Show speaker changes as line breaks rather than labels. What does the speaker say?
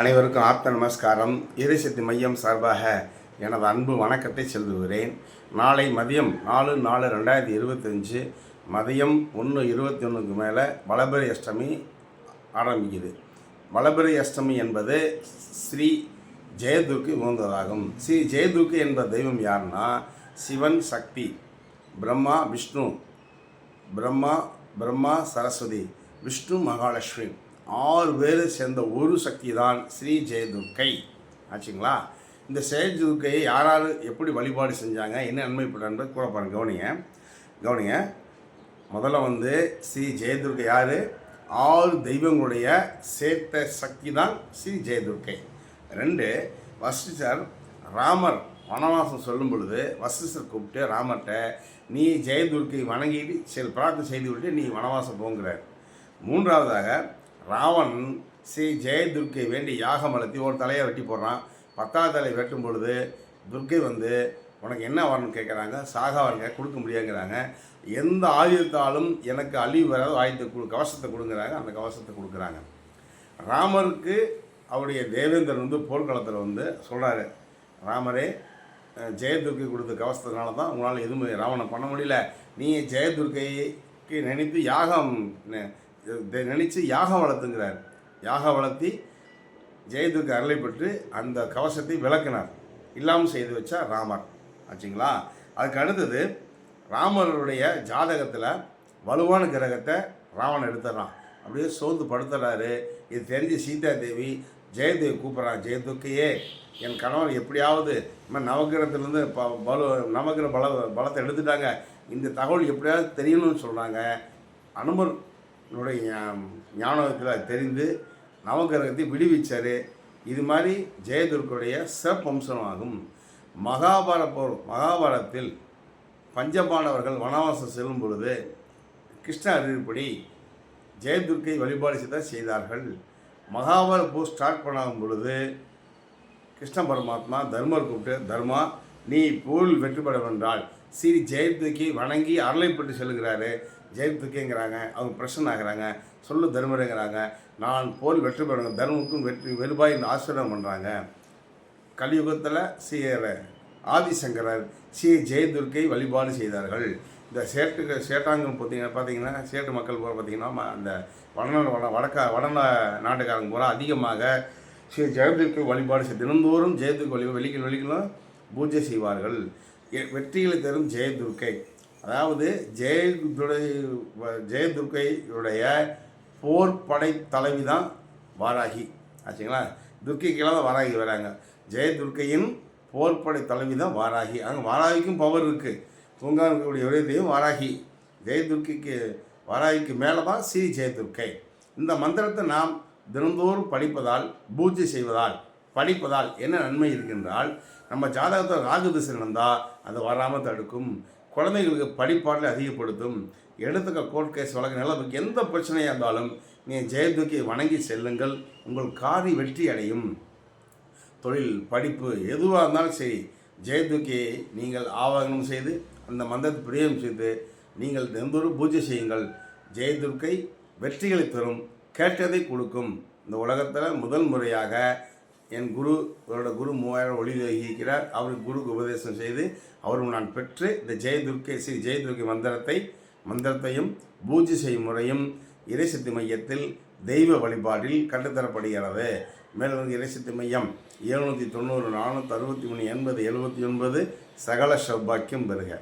அனைவருக்கும் ஆப்த நமஸ்காரம். எரிசக்தி மையம் சார்பாக எனது அன்பு வணக்கத்தை செலுத்துகிறேன். நாளை மதியம் நாலு நாலு ரெண்டாயிரத்தி இருபத்தஞ்சு மதியம் ஒன்று இருபத்தி ஒன்றுக்கு மேலே வளபரி அஷ்டமி ஆரம்பிக்குது. வளபரி அஷ்டமி என்பது ஸ்ரீ ஜெயதுர்க்கு உகந்ததாகும். ஸ்ரீ ஜெயதுர்க்கு என்ற தெய்வம் யாருன்னா சிவன் சக்தி பிரம்மா விஷ்ணு பிரம்மா பிரம்மா சரஸ்வதி விஷ்ணு மகாலட்சுமி. ஆறு பேர் சேர்ந்த ஒரு சக்தி தான் ஸ்ரீ ஜெயதுர்க்கை. ஆச்சுங்களா? இந்த ஜெயதுர்க்கையை யார் யார் எப்படி வழிபாடு செஞ்சாங்க என்ன நன்மைப்பட்டான்னு கூட பாருங்க கவனிங்க. கவனிங்க. முதல்ல வந்து ஸ்ரீ ஜெயதுர்க்கை யார்? ஆறு தெய்வங்களுடைய சேர்த்த சக்தி தான் ஸ்ரீ ஜெயதுர்க்கை. ரெண்டு வசிஷ்டர் ராமர் வனவாசம் சொல்லும் பொழுது வசிஷ்டர் கூப்பிட்டு ராமர்கிட்ட நீ ஜெயதுர்க்கை வணங்கிட்டு சரி பிரார்த்தனை செய்து விட்டு நீ வனவாசம் போங்கிறார் மூன்றாவதாக ராவன் ஸ்ரீ ஜெயதுர்க்கை வேண்டி யாகம் வளர்த்தி ஒரு தலையை வெட்டி போடுறான். பத்தாவது தலையை வெட்டும் பொழுது துர்க்கை வந்து உனக்கு என்ன வரணும்னு கேட்குறாங்க சாகா வரங்க கொடுக்க முடியாங்கிறாங்க. எந்த ஆயுதத்தாலும் எனக்கு அழிவு வராத. ஆயுதத்தை கொடு கவசத்தை கொடுங்குறாங்க. அந்த கவசத்தை கொடுக்குறாங்க. ராமருக்கு அவருடைய தேவேந்திரன் வந்து போர்க்களத்தில் வந்து சொல்கிறாரு ராமரே ஜெயதுர்க்கை கொடுத்த கவசத்தினால தான் உங்களால் எதுவுமே ராவணன் பண்ண முடியல. நீ ஜெயதுர்க்கைக்கு நினைத்து யாகம் இதை நினச்சி யாகம் வளர்த்துங்கிறார். யாகம் வளர்த்தி ஜெயதுக்கு அருளை பெற்று அந்த கவசத்தை விளக்கினார். இல்லாமல் செய்து வச்சா ராமர். ஆச்சுங்களா? அதுக்கு அடுத்தது ராமருடைய ஜாதகத்தில் வலுவான கிரகத்தை ராவணன் எடுத்துடுறான் அப்படியே சோர்ந்து படுத்துறாரு. இது தெரிஞ்சு சீதா தேவி ஜெயதேவி கூப்பிட்றான் ஜெயதுக்கையே என் கணவர் எப்படியாவது இந்த நவகிரகத்துலேருந்து ப பலு நவகிர பல பலத்தை எடுத்துட்டாங்க. இந்த தகவல் எப்படியாவது தெரியணும்னு சொல்கிறாங்க அனுமர் ஞா- ஞானத்தில் தெரிந்து நவகிரகத்தை விடுவிச்சார். இது மாதிரி ஜெயதுர்க்குடைய சிறப்பம்சமாகும். மகாபார போர் மகாபாரதத்தில் பஞ்சபாண்டவர்கள் வனவாசம் செல்லும் பொழுது கிருஷ்ண அறிவிப்படி ஜெயதுர்க்கை வழிபாடு செய்த செய்தார்கள். மகாபாரத போர் ஸ்டார்ட் பண்ணாகும் பொழுது கிருஷ்ண பரமாத்மா தர்மர் கூப்பிட்டு தர்மா நீ போரில் வெற்றி பெற வென்றால் ஸ்ரீ ஜெயத்துக்கு வணங்கி அருளைப்பட்டு செல்கிறாரு. ஜெயத்துக்குங்கிறாங்க அவங்க பிரசன்ன ஆகிறாங்க சொல்லு தர்மருங்கிறாங்க நான் போல் வெற்றி பெறுங்க தர்மக்கும் வெற்றி வெறுபாய் ஆசீர்வாதம் பண்ணுறாங்க கலியுகத்தில் ஸ்ரீ ஆதிசங்கரர் ஸ்ரீ ஜெயதுர்க்கை வழிபாடு செய்தார்கள். இந்த சேட்டுக்கு சேட்டாங்கம் பார்த்தீங்கன்னா பார்த்தீங்கன்னா சேட்டு மக்கள் பூரா பார்த்தீங்கன்னா அந்த வடநாடு வட வடக்க வட நாட்டுக்காரங்க பூரா அதிகமாக ஸ்ரீ ஜெயதுர்க்கை வழிபாடு செய்ய தினந்தோறும் ஜெயதுர்க்கு வழிபாடு வெளிக்கில் வெளிக்கிலும் பூஜை செய்வார்கள். எ- வெற்றிகளை தரும் ஜெயதுர்க்கை அதாவது ஜெயதுரை ஜெயதுர்க்கையுடைய போர் படை தலைவி தான் வாராகி. ஆச்சுங்களா? துர்க்கைக்கெல்லாம் தான் வாராகி வராங்க. ஜெயதுர்க்கையின் போர்ப்படை தலைவி தான் வாராகி. அங்கே வாராகிக்கும் பவர் இருக்குது தூங்கா இருக்கக்கூடிய ஒரே தெய்வம் வாராகி. ஜெயதுர்க்கைக்கு வாராகிக்கு மேலே தான் ஸ்ரீ ஜெயதுர்க்கை இந்த மந்திரத்தை நாம் தினந்தோறும் படிப்பதால் பூஜை செய்வதால் படிப்பதால் என்ன நன்மை இருக்கின்றால் நம்ம ஜாதகத்தில் ராகு திசை நடந்தால் அது வராமல் தடுக்கும். குழந்தைகளுக்கு படிப்பாடலை அதிகப்படுத்தும். எடுத்துக்க கோர்ட் கேஸ் வழக்கு நிலவுக்கு எந்த பிரச்சனையாக இருந்தாலும் நீங்கள் ஜெயதுர்க்கையை வணங்கி செல்லுங்கள். உங்கள் காரி வெற்றி அடையும். தொழில் படிப்பு எதுவாக இருந்தாலும் சரி ஜெயதுக்கியை நீங்கள் ஆவாகனம் செய்து அந்த மந்திரத்தை பிரியம் செய்து நீங்கள் தினந்தோறும் பூஜை செய்யுங்கள். ஜெயதுர்க்கை வெற்றிகளை தரும் கேட்டதை கொடுக்கும். இந்த உலகத்தில் முதல் முறையாக என் குரு அவரோட குரு மூவாயிரம் ஒளி வகிக்கிறார் அவருக்கு குருக்கு உபதேசம் செய்து அவரும் நான் பெற்று இந்த ஜெயதுர்க்கை ஸ்ரீ ஜெயதுர்க்கை மந்திரத்தை மந்திரத்தையும் பூஜை செய்யும் முறையும் இறைசக்தி மையத்தில் தெய்வ வழிபாட்டில் கண்டுத்தரப்படுகிறது மேலும் இறைசக்தி மையம் எழுநூற்றி தொண்ணூறு நானூற்றி அறுபத்தி மூணு எண்பது எழுபத்தி ஒன்பது சகல சௌபாக்கியம் பெறுக.